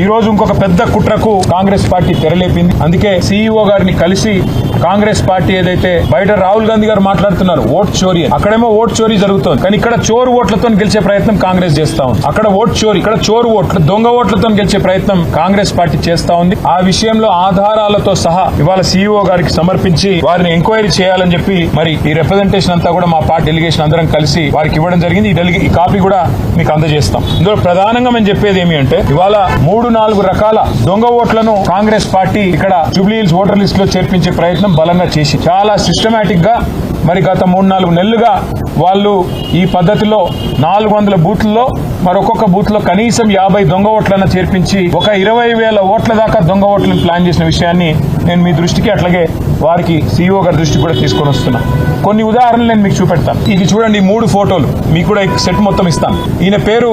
ఈ రోజు ఇంకొక పెద్ద కుట్రకు కాంగ్రెస్ పార్టీ తెరలేపింది. అందుకే సీఈఓ గారిని కలిసి కాంగ్రెస్ పార్టీ ఏదైతే బయట రాహుల్ గాంధీ గారు మాట్లాడుతున్నారు ఓట్ చోరీ అని. అక్కడేమో ఓట్ చోరీ జరుగుతోంది. కానీ ఇక్కడ చోరు ఓట్లతో గెలిచే ప్రయత్నం కాంగ్రెస్ చేస్తా ఉంది. అక్కడ ఓట్ చోరీ ఇక్కడ చోరు ఓట్లు దొంగ ఓట్లతో గెలిచే ప్రయత్నం కాంగ్రెస్ పార్టీ చేస్తా ఉంది. ఆ విషయంలో ఆధారాలతో సహా ఇవాళ సీఈఓ గారికి సమర్పించి వారిని ఎంక్వైరీ చేయాలని చెప్పి మరి ఈ రిప్రజెంటేషన్ అంతా కూడా మా పార్టీ డెలిగేషన్ అందరం కలిసి వారికి ఇవ్వడం జరిగింది. ఈ డెలిగే ఈ కాపీ కూడా మీకు అందజేస్తాం. ఇందులో ప్రధానంగా మేము చెప్పేది ఏమి అంటే ఇవాళ మూడు నాలుగు రకాల దొంగ ఓట్లను కాంగ్రెస్ పార్టీ ఇక్కడ జూబ్లీహిల్స్ ఓటర్ లిస్ట్లో చేర్పించే ప్రయత్నం బలంగా చేసి చాలా సిస్టమేటిక్గా మరి గత మూడు నాలుగు నెలలుగా వాళ్ళు ఈ పద్ధతిలో నాలుగు వందల బూత్లలో మరొక్కొక్క బూత్లో కనీసం యాభై దొంగ ఓట్లను చేర్పించి ఒక ఇరవై వేల ఓట్ల దాకా దొంగ ఓట్లను ప్లాన్ చేసిన విషయాన్ని నేను మీ దృష్టికి అట్లాగే వారికి సీఈఓ గారి దృష్టి కూడా తీసుకొని వస్తున్నా. కొన్ని ఉదాహరణలు నేను మీకు చూపెడతాను. ఇది చూడండి మూడు ఫోటోలు. మీకు కూడా ఈ సెట్ మొత్తం ఇస్తాను. ఈయన పేరు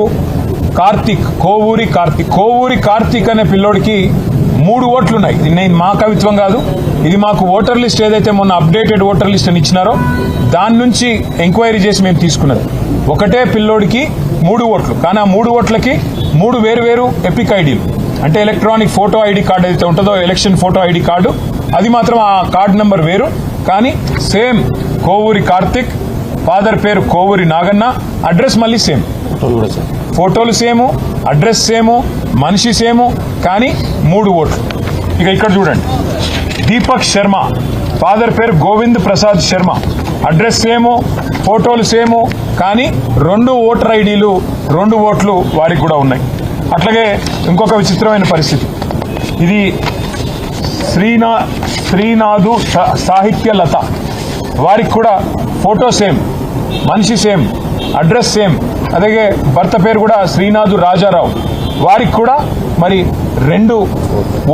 కార్తిక్ కోవూరి కార్తిక్ కోవూరి కార్తిక్ అనే పిల్లోడికి మూడు ఓట్లు ఉన్నాయి ఇది నేను మా కవిత్వం కాదు. ఇది మాకు ఓటర్ లిస్ట్ ఏదైతే మొన్న అప్డేటెడ్ ఓటర్ లిస్ట్ అని ఇచ్చినారో దాని నుంచి ఎంక్వైరీ చేసి మేము తీసుకున్నది. ఒకటే పిల్లోడికి మూడు ఓట్లు. కానీ ఆ మూడు ఓట్లకి మూడు వేరు వేరు ఎపిక్ ఐడీలు. అంటే ఎలక్ట్రానిక్ ఫోటో ఐడి కార్డు ఏదైతే ఉంటుందో ఎలక్షన్ ఫోటో ఐడి కార్డు అది మాత్రం ఆ కార్డు నెంబర్ వేరు. కానీ సేమ్ కోవూరి కార్తిక్ ఫాదర్ పేరు కోవూరి నాగన్న అడ్రస్ మళ్ళీ సేమ్. ఫోటోలు సేము అడ్రస్ సేము మనిషి సేము కానీ మూడు ఓట్లు. ఇక ఇక్కడ చూడండి. దీపక్ శర్మ ఫాదర్ పేరు గోవింద్ ప్రసాద్ శర్మ. అడ్రస్ సేము ఫోటోలు సేము కానీ రెండు ఓటర్ ఐడీలు రెండు ఓట్లు వారికి కూడా ఉన్నాయి. అట్లాగే ఇంకొక విచిత్రమైన పరిస్థితి. ఇది శ్రీనా శ్రీనాథు సా- సాహిత్య లత. వారికి కూడా ఫోటో సేమ్ మనిషి సేమ్ అడ్రస్ సేమ్ అలాగే భర్త పేరు కూడా శ్రీనాథు రాజారావు. వారికి కూడా మరి రెండు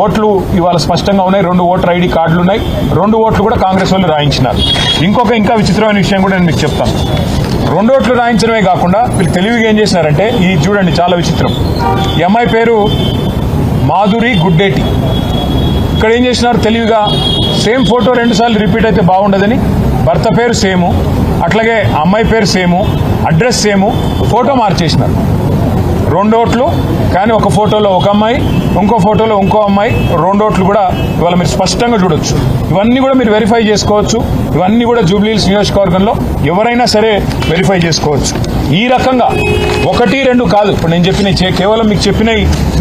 ఓట్లు ఇవాళ స్పష్టంగా ఉన్నాయి. రెండు ఓటర్ ఐడి కార్డులు ఉన్నాయి. రెండు ఓట్లు కూడా కాంగ్రెస్ వాళ్ళు రాయించినారు. ఇంకొక ఇంకా విచిత్రమైన విషయం కూడా నేను మీకు చెప్తాను. రెండు ఓట్లు రాయించడమే కాకుండా వీళ్ళు తెలివిగా ఏం చేసినారంటే ఇది చూడండి చాలా విచిత్రం. ఎంఐ పేరు మాధురి గుడ్డేటి. ఇక్కడ ఏం చేసినారు? తెలివిగా సేమ్ ఫోటో రెండు సార్లు రిపీట్ అయితే బాగుండదని భర్త పేరు సేము అట్లాగే అమ్మాయి పేరు సేము అడ్రస్ సేము ఫోటో మార్చేసినారు. రెండు ఓట్లు కానీ ఒక ఫోటోలో ఒక అమ్మాయి ఇంకో ఫోటోలో ఇంకో అమ్మాయి రెండు ఓట్లు కూడా ఇవాళ మీరు స్పష్టంగా చూడొచ్చు. ఇవన్నీ కూడా మీరు వెరిఫై చేసుకోవచ్చు. ఇవన్నీ కూడా జూబ్లీహిల్స్ నియోజకవర్గంలో ఎవరైనా సరే వెరిఫై చేసుకోవచ్చు. ఈ రకంగా ఒకటి రెండు కాదు. ఇప్పుడు నేను చెప్పిన కేవలం మీకు చెప్పిన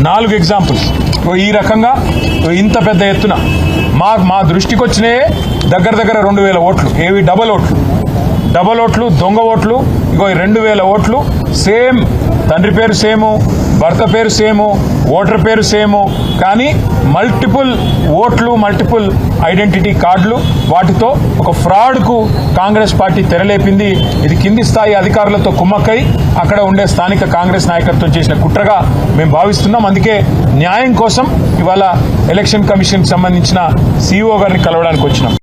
నాలుగు ఎగ్జాంపుల్స్ ఈ రకంగా ఇంత పెద్ద ఎత్తున మా మా దృష్టికి వచ్చినాయే దగ్గర దగ్గర రెండు వేల ఓట్లు. ఏవి? డబల్ ఓట్లు. డబల్ ఓట్లు దొంగ ఓట్లు ఇగో రెండు వేల ఓట్లు సేమ్ తండ్రి పేరు సేము భర్త పేరు సేము ఓటర్ పేరు సేము కానీ మల్టిపుల్ ఓట్లు మల్టిపుల్ ఐడెంటిటీ కార్డులు వాటితో ఒక ఫ్రాడ్కు కాంగ్రెస్ పార్టీ తెరలేపింది. ఇది కింది స్థాయి అధికారులతో కుమ్మక్కై అక్కడ ఉండే స్థానిక కాంగ్రెస్ నాయకత్వం చేసిన కుట్రగా మేము భావిస్తున్నాం. అందుకే న్యాయం కోసం ఇవాళ ఎలక్షన్ కమిషన్కి సంబంధించిన సీఈఓ గారిని కలవడానికి వచ్చినాం.